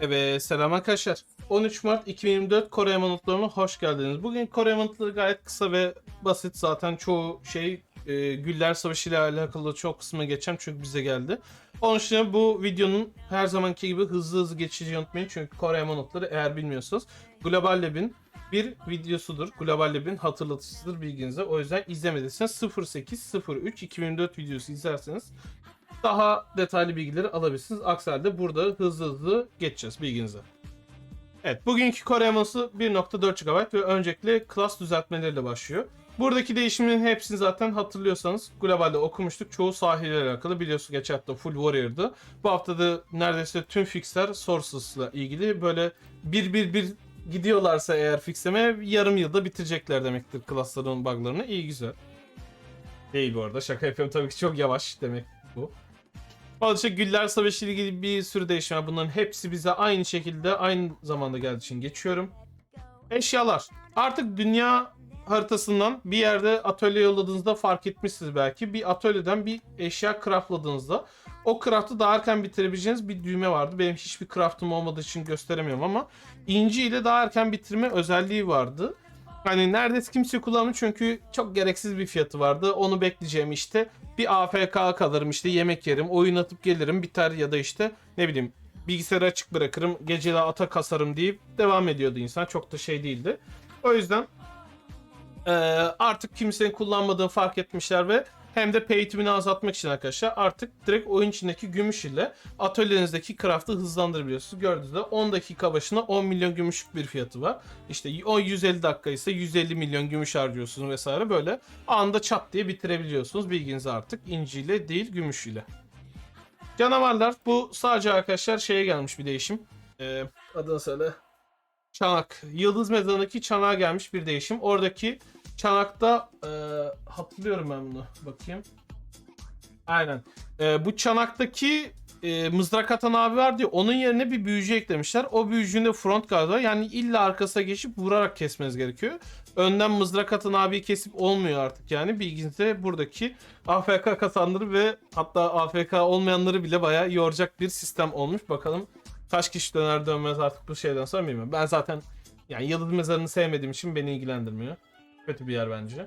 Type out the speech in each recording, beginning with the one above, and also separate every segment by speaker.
Speaker 1: Evet selam arkadaşlar. 13 Mart 2024 Kore Emanetlerine hoş geldiniz. Bugün Kore Emanetleri gayet kısa ve basit. Zaten çoğu şey e, Güller Savaşı ile alakalı çok kısmı geçeceğim çünkü bize geldi. Onun için bu videonun her zamanki gibi hızlı hızlı geçeceğini unutmayın. Çünkü Kore Emanetleri eğer bilmiyorsanız Global Lab'in bir videosudur. Global Lab'in hatırlatıcısıdır bilginize. O yüzden izlemediyseniz 0803 2024 videosu izlerseniz daha detaylı bilgileri alabilirsiniz. Aksi burada hızlı hızlı geçeceğiz bilginize. Evet bugünkü yaması 1.4 GB ve öncelikle klas düzeltmeleriyle başlıyor. Buradaki değişimlerin hepsini zaten hatırlıyorsanız globalde okumuştuk. Çoğu sahille alakalı biliyorsun geçen hafta Full Warrior'dı. Bu hafta da neredeyse tüm fixler Sources'la ilgili böyle bir bir bir gidiyorlarsa eğer fixleme yarım yılda bitirecekler demektir klasların buglarını. İyi güzel. Değil bu arada şaka yapıyorum tabii ki çok yavaş demek bu. İçin Güller Savaşı ile ilgili bir sürü değişim. Bunların hepsi bize aynı şekilde aynı zamanda geldiği için geçiyorum. Eşyalar. Artık dünya haritasından bir yerde atölye yolladığınızda fark etmişsiniz belki. Bir atölyeden bir eşya craftladığınızda o craft'ı daha erken bitirebileceğiniz bir düğme vardı. Benim hiçbir craft'ım olmadığı için gösteremiyorum ama inci ile daha erken bitirme özelliği vardı. Hani neredeyse kimse kullanmıyor çünkü çok gereksiz bir fiyatı vardı. Onu bekleyeceğim işte. Bir AFK kalırım işte yemek yerim, oyun atıp gelirim biter ya da işte ne bileyim bilgisayarı açık bırakırım, geceleri ata kasarım deyip devam ediyordu insan. Çok da şey değildi. O yüzden eee, artık kimsenin kullanmadığını fark etmişler ve hem de pay to win'i azaltmak için arkadaşlar artık direkt oyun içindeki gümüş ile atölyenizdeki craft'ı hızlandırabiliyorsunuz. Gördüğünüz gibi 10 dakika başına 10 milyon gümüşlük bir fiyatı var. İşte o 150 dakika ise 150 milyon gümüş harcıyorsunuz vesaire böyle anda çat diye bitirebiliyorsunuz. Bilginiz artık inciyle değil gümüş ile. Canavarlar bu sadece arkadaşlar şeye gelmiş bir değişim. Ee, adını söyle. Çanak. Yıldız mezarındaki çanağa gelmiş bir değişim. Oradaki çanakta e, hatırlıyorum ben bunu. Bakayım. Aynen. E, bu çanaktaki e, mızrak atan abi var diyor. Onun yerine bir büyücü eklemişler. O büyücünün de front guard var. Yani illa arkasına geçip vurarak kesmeniz gerekiyor. Önden mızrak atan abiyi kesip olmuyor artık yani. Bilginizde buradaki AFK katanları ve hatta AFK olmayanları bile bayağı yoracak bir sistem olmuş. Bakalım kaç kişi döner dönmez artık bu şeyden sonra bilmiyorum. Ben zaten yani Yıldız Mezarı'nı sevmediğim için beni ilgilendirmiyor. Kötü bir yer bence.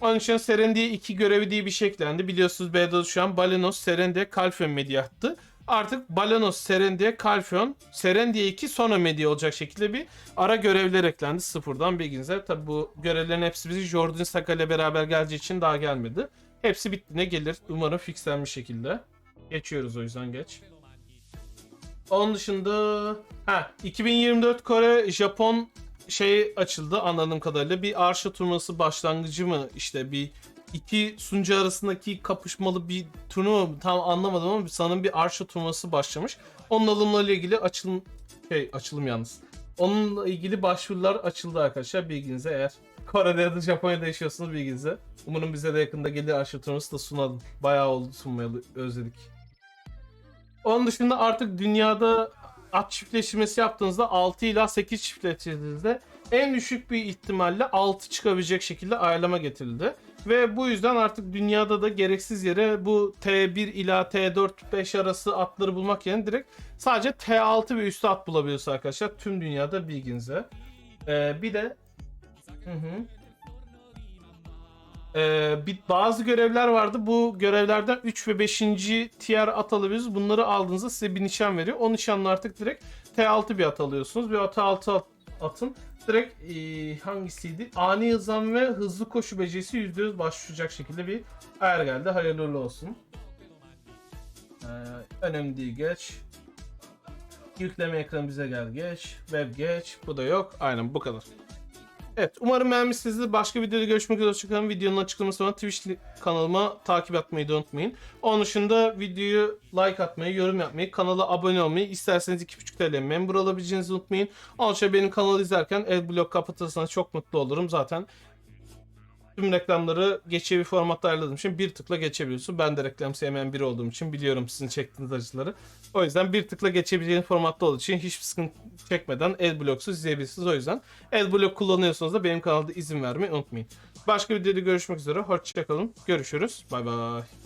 Speaker 1: Onun için Serendi'ye iki görevi diye bir şey eklendi. Biliyorsunuz B'de şu an Balenos, Serendi'ye Kalfion medya. Artık Balenos, Serendi'ye Kalfion, Serendi'ye 2 sonra medya olacak şekilde bir ara görevler eklendi sıfırdan bilginize. Tabi bu görevlerin hepsi bizi Jordan Saka ile beraber geleceği için daha gelmedi. Hepsi bittiğine gelir. Umarım fixlenmiş şekilde. Geçiyoruz o yüzden geç. Onun dışında ha 2024 Kore Japon şey açıldı anladığım kadarıyla bir arşa turnuvası başlangıcı mı işte bir iki sunucu arasındaki kapışmalı bir turnuva mı tam anlamadım ama sanırım bir arşa turnuvası başlamış. Onun alımlarıyla ilgili açılım şey açılım yalnız. Onunla ilgili başvurular açıldı arkadaşlar bilginize eğer Kore'de ya da Japonya'da yaşıyorsanız bilginize. Umarım bize de yakında gelir arşa turnuvası da sunalım. Bayağı oldu sunmayalı özledik. Onun dışında artık dünyada at çiftleştirmesi yaptığınızda 6 ila 8 çiftleştirdiğinizde en düşük bir ihtimalle 6 çıkabilecek şekilde ayarlama getirildi. Ve bu yüzden artık dünyada da gereksiz yere bu T1 ila T4 5 arası atları bulmak yerine direkt sadece T6 ve üstü at bulabiliyorsunuz arkadaşlar. Tüm dünyada bilginize. Ee, bir de hı hı. Ee, bir, bazı görevler vardı. Bu görevlerden 3 ve 5. tier at alabiliyoruz. Bunları aldığınızda size bir nişan veriyor. O nişanla artık direkt T6 bir at alıyorsunuz. Bir T6 at, atın direkt ee, hangisiydi? Ani hızlan ve hızlı koşu becerisi %100 başlayacak şekilde bir ayar geldi. Hayırlı olsun. Ee, önemli değil geç. Yükleme ekranı bize gel geç. Web geç. Bu da yok. Aynen bu kadar. Evet umarım beğenmişsinizdir. Başka videoda görüşmek üzere. Hoşçakalın. Videonun açıklamasına Twitch kanalıma takip etmeyi de unutmayın. Onun dışında videoyu like atmayı, yorum yapmayı, kanala abone olmayı, isterseniz 2.5 TL member olabileceğinizi unutmayın. Onun için benim kanalı izlerken adblock kapatırsanız çok mutlu olurum. Zaten tüm reklamları bir formatta ayarladığım için bir tıkla geçebiliyorsun. Ben de reklam sevmeyen biri olduğum için biliyorum sizin çektiğiniz acıları. O yüzden bir tıkla geçebileceğiniz formatta olduğu için hiçbir sıkıntı çekmeden adblocksuz izleyebilirsiniz. O yüzden adblock kullanıyorsanız da benim kanalda izin vermeyi unutmayın. Başka videoda görüşmek üzere. Hoşçakalın. Görüşürüz. Bay bay.